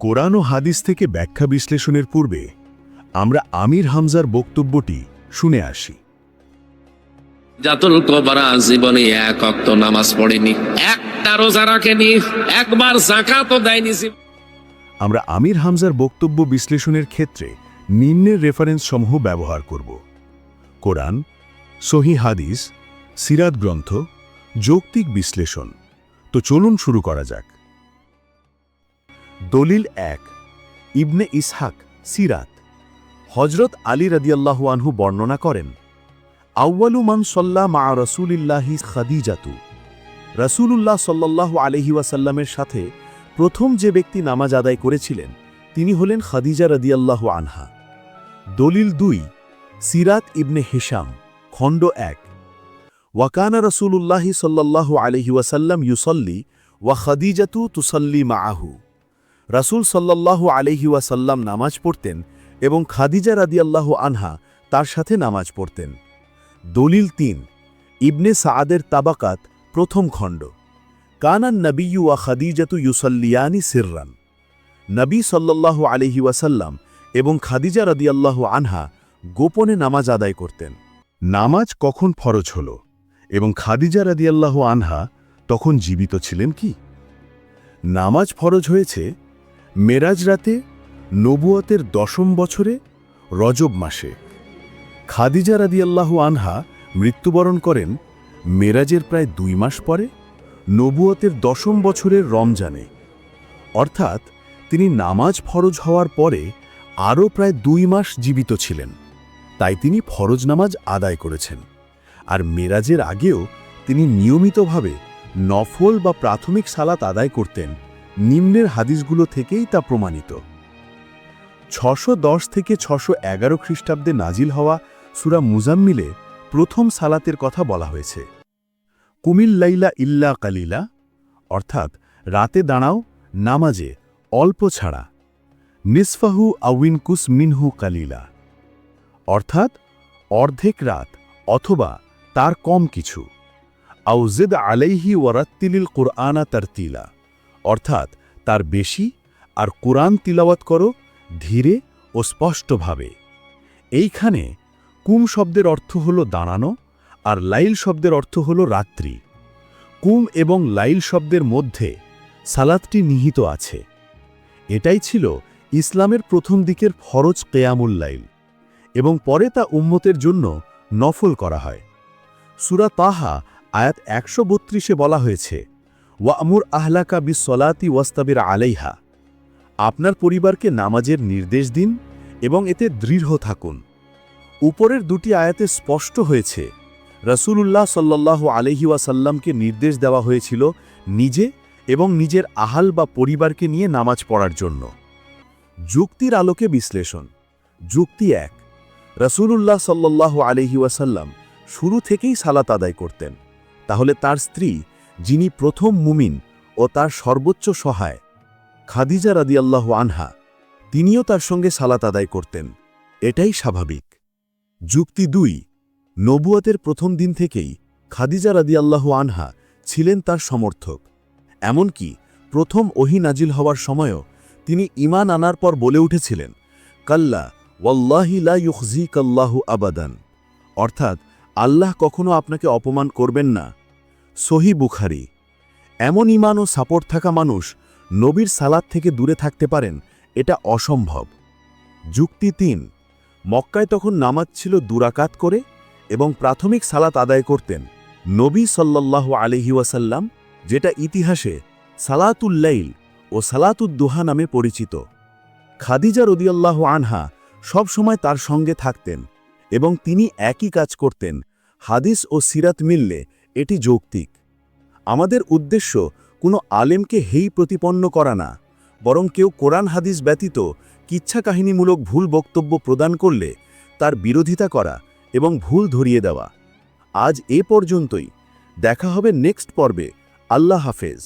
কোরআন ও হাদিস থেকে ব্যাখ্যা বিশ্লেষণের পূর্বে আমরা আমির হামজার বক্তব্যটি শুনে আসি। জাতুল কোবরা জীবনে এক অক্ত নামাজ পড়েনি। একটা রোজা রাখেনি একবার জাকাতও দেয়নি আমরা আমির হামজার বক্তব্য বিশ্লেষণের ক্ষেত্রে নিম্নের রেফারেন্স সমূহ ব্যবহার করব। কোরআন সহি হাদিস সিরাত গ্রন্থ যৌক্তিক বিশ্লেষণ। তো চলুন শুরু করা যাক। দলিল এক, ইবনে ইসহাক, সিরাত। হজরত আলী রাদিয়াল্লাহু আনহু বর্ণনা করেন আউ্বালু মান সল্লা মা রসুলিল্লাহি খাদিজাতু। রসুলুল্লাহ সাল্লাল্লাহু আলহি ওয়াসাল্লামের সাথে প্রথম যে ব্যক্তি নামাজ আদায় করেছিলেন, তিনি হলেন খাদিজা রাদিয়াল্লাহু আনহা। দলিল দুই, সিরাত ইবনে হিসাম খণ্ড এক। ওয়াকানা রসুলুল্লাহি সাল্লাল্লাহু আলহি ওয়াসাল্লাম ইউসল্লি, ওয়া খাদিজাতু তুসল্লি মাআহু। রাসূল সাল্লাল্লাহু আলহি ওয়াসাল্লাম নামাজ পড়তেন এবং খাদিজা রাদিয়াল্লাহু আনহা তার সাথে নামাজ পড়তেন। দলিল তিন, ইবনে সাআদের তাবাকাত প্রথম খণ্ড। কানান নবিয়ু ওয়া খাদিজাতু ইউসল্লিয়ানি সিররান। নবী সাল্লাল্লাহু আলহি ওয়াসাল্লাম এবং খাদিজা রাদিয়াল্লাহু আনহা গোপনে নামাজ আদায় করতেন। নামাজ কখন ফরজ হল এবং খাদিজা রাদিয়াল্লাহু আনহা তখন জীবিত ছিলেন কি? নামাজ ফরজ হয়েছে মেরাজ রাতে নবুয়তের দশম বছরে রজব মাসে। খাদিজা রাদিয়াল্লাহু আনহা মৃত্যুবরণ করেন মেরাজের প্রায় দুই মাস পরে নবুয়তের দশম বছরের রমজানে। অর্থাৎ তিনি নামাজ ফরজ হওয়ার পরে আরও প্রায় দুই মাস জীবিত ছিলেন। তাই তিনি ফরজ নামাজ আদায় করেছেন। আর মেরাজের আগেও তিনি নিয়মিতভাবে নফল বা প্রাথমিক সালাত আদায় করতেন। নিম্নের হাদিসগুলো থেকেই তা প্রমাণিত। ছশো থেকে ছশো এগারো খ্রিস্টাব্দে নাজিল হওয়া সুরা মুজাম্মিলে প্রথম সালাতের কথা বলা হয়েছে। কুমিল লাইলা ইল্লা কালিলা, অর্থাৎ রাতে দাঁড়াও, নামাজে অল্প ছাড়া। নিসফাহু আউইনকুস মিনহু কালিলা, অর্থাৎ অর্ধেক রাত অথবা তার কম কিছু। আউজেদ আলাইহি ওয়ারাত্তিলিল কোরআনা তারতিলা। অর্থাৎ তার বেশি আর কোরআন তিলাওয়াত করো ধীরে ও স্পষ্টভাবে। এইখানে কুম শব্দের অর্থ হল দাঁড়ানো আর লাইল শব্দের অর্থ হল রাত্রি। কুম এবং লাইল শব্দের মধ্যে সালাদটি নিহিত আছে। এটাই ছিল ইসলামের প্রথম দিকের ফরজ কেয়ামুল লাইল এবং পরে তা উম্মতের জন্য নফল করা হয়। সুরা তাহা আয়াত একশো বত্রিশে বলা হয়েছে ওয়ামুর আহলাকা বি সলাতি ওয়াস্তাবির আলাইহা। আপনার পরিবারকে নামাজের নির্দেশ দিন এবং এতে দৃঢ় থাকুন। উপরের দুটি আয়াতে স্পষ্ট হয়েছে, রসুলুল্লাহ সাল্লাহ আলহি ওয়াসাল্লামকে নির্দেশ দেওয়া হয়েছিল নিজে এবং নিজের আহাল বা পরিবারকে নিয়ে নামাজ পড়ার জন্য। যুক্তির আলোকে বিশ্লেষণ। যুক্তি এক, রসুলুল্লাহ সাল্লাহ আলহি ওয়াসাল্লাম শুরু থেকেই সালাত আদায় করতেন। তাহলে তার স্ত্রী যিনি প্রথম মুমিন ও তার সর্বোচ্চ সহায়। খাদিজা রাদিয়াল্লাহ আনহা, তিনিও তার সঙ্গে সালাত আদায় করতেন। এটাই স্বাভাবিক। যুক্তি দুই, নবুয়াতের প্রথম দিন থেকেই খাদিজা রাদিয়াল্লাহ আনহা ছিলেন তার সমর্থক। এমনকি প্রথম ওহি নাজিল হওয়ার সময়ও তিনি ইমান আনার পর বলে উঠেছিলেন, কাল্লা ওয়াল্লাহি লা ইউখজি কাল্লাহু আবাদান। অর্থাৎ, আল্লাহ কখনো আপনাকে অপমান করবেন না। সহি বুখারি। এমন ইমান ও সাপোর্ট থাকা মানুষ নবীর সালাদ থেকে দূরে থাকতে পারেন, এটা অসম্ভব। যুক্তি তিন, মক্কায় তখন নামাজ ছিল দুরাকাত করে এবং প্রাথমিক সালাত আদায় করতেন নবী সাল্লাহ আলহি ওয়াসাল্লাম, যেটা ইতিহাসে সালাতুল্লাইল ও সালাতুদ্দোহা নামে পরিচিত। খাদিজা রদিয়াল্লাহ আনহা সব সময় তার সঙ্গে থাকতেন এবং তিনি একই কাজ করতেন, হাদিস ও সিরাত মিললে এটি যৌক্তিক। আমাদের উদ্দেশ্য কোনো আলেমকে হেই প্রতিপন্ন করা না, বরং কেউ কোরআন হাদিস ব্যতীত কিচ্ছা কাহিনীমূলক ভুল বক্তব্য প্রদান করলে তার বিরোধিতা করা এবং ভুল ধরিয়ে দেওয়া। আজ এ পর্যন্তই। দেখা হবে নেক্সট পর্বে। আল্লাহ হাফেজ।